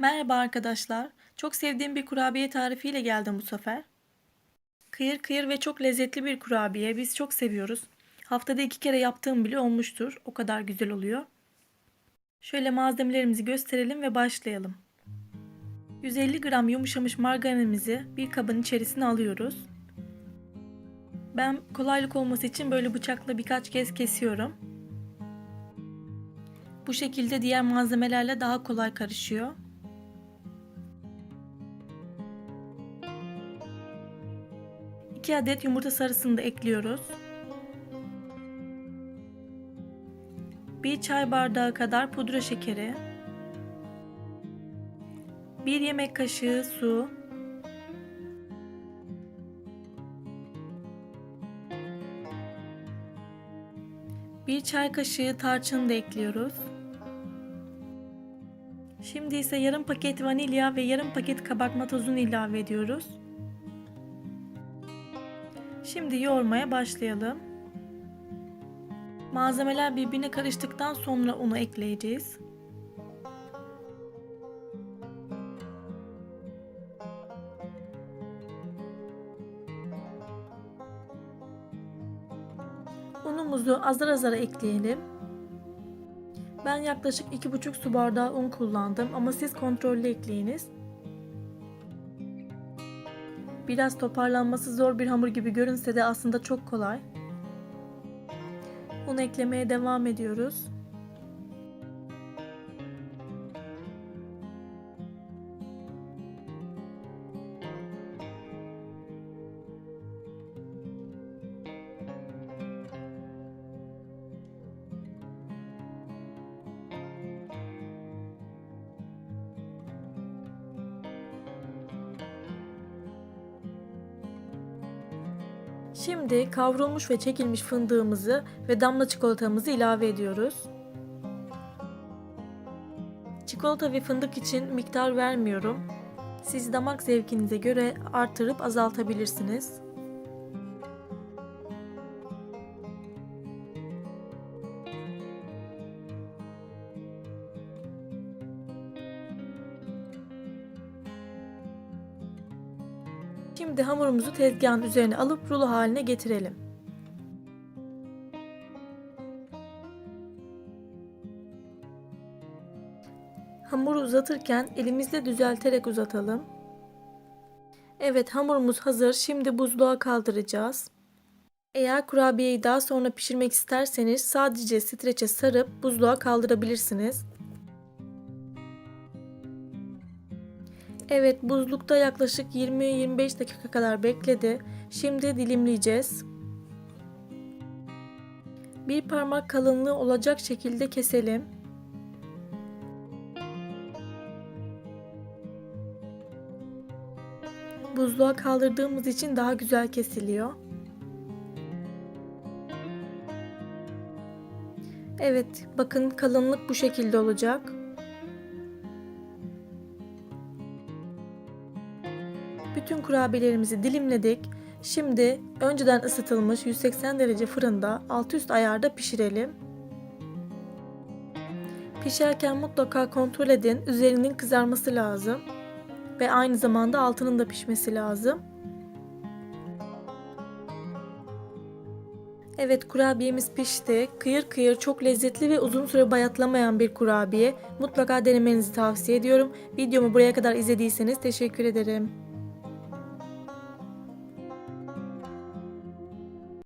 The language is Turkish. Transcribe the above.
Merhaba arkadaşlar. Çok sevdiğim bir kurabiye tarifiyle geldim bu sefer. Kıyır kıyır ve çok lezzetli bir kurabiye. Biz çok seviyoruz. Haftada iki kere yaptığım bile olmuştur. O kadar güzel oluyor. Şöyle malzemelerimizi gösterelim ve başlayalım. 150 gram yumuşamış margarinimizi bir kabın içerisine alıyoruz. Ben kolaylık olması için böyle bıçakla birkaç kez kesiyorum. Bu şekilde diğer malzemelerle daha kolay karışıyor. 2 adet yumurta sarısını da ekliyoruz. 1 çay bardağı kadar pudra şekeri. 1 yemek kaşığı su. Bir çay kaşığı tarçın da ekliyoruz. Şimdi ise yarım paket vanilya ve yarım paket kabartma tozunu ilave ediyoruz. Şimdi yoğurmaya başlayalım. Malzemeler birbirine karıştıktan sonra unu ekleyeceğiz. Unumuzu azar azar ekleyelim. Ben yaklaşık 2,5 su bardağı un kullandım ama siz kontrollü ekleyiniz. Biraz toparlanması zor bir hamur gibi görünse de aslında çok kolay. Un eklemeye devam ediyoruz. Şimdi kavrulmuş ve çekilmiş fındığımızı ve damla çikolatamızı ilave ediyoruz. Çikolata ve fındık için miktar vermiyorum. Siz damak zevkinize göre artırıp azaltabilirsiniz. Şimdi hamurumuzu tezgahın üzerine alıp rulo haline getirelim. Hamuru uzatırken elimizle düzelterek uzatalım. Evet hamurumuz hazır. Şimdi buzluğa kaldıracağız. Eğer kurabiyeyi daha sonra pişirmek isterseniz sadece streçe sarıp buzluğa kaldırabilirsiniz. Evet buzlukta yaklaşık 20-25 dakika kadar bekledi. Şimdi dilimleyeceğiz. Bir parmak kalınlığı olacak şekilde keselim. Buzluğa kaldırdığımız için daha güzel kesiliyor. Evet, bakın kalınlık bu şekilde olacak. Bütün kurabiyelerimizi dilimledik. Şimdi önceden ısıtılmış 180 derece fırında alt üst ayarda pişirelim. Pişerken mutlaka kontrol edin. Üzerinin kızarması lazım. Ve aynı zamanda altının da pişmesi lazım. Evet kurabiyemiz pişti. Kıyır kıyır çok lezzetli ve uzun süre bayatlamayan bir kurabiye. Mutlaka denemenizi tavsiye ediyorum. Videomu buraya kadar izlediyseniz teşekkür ederim.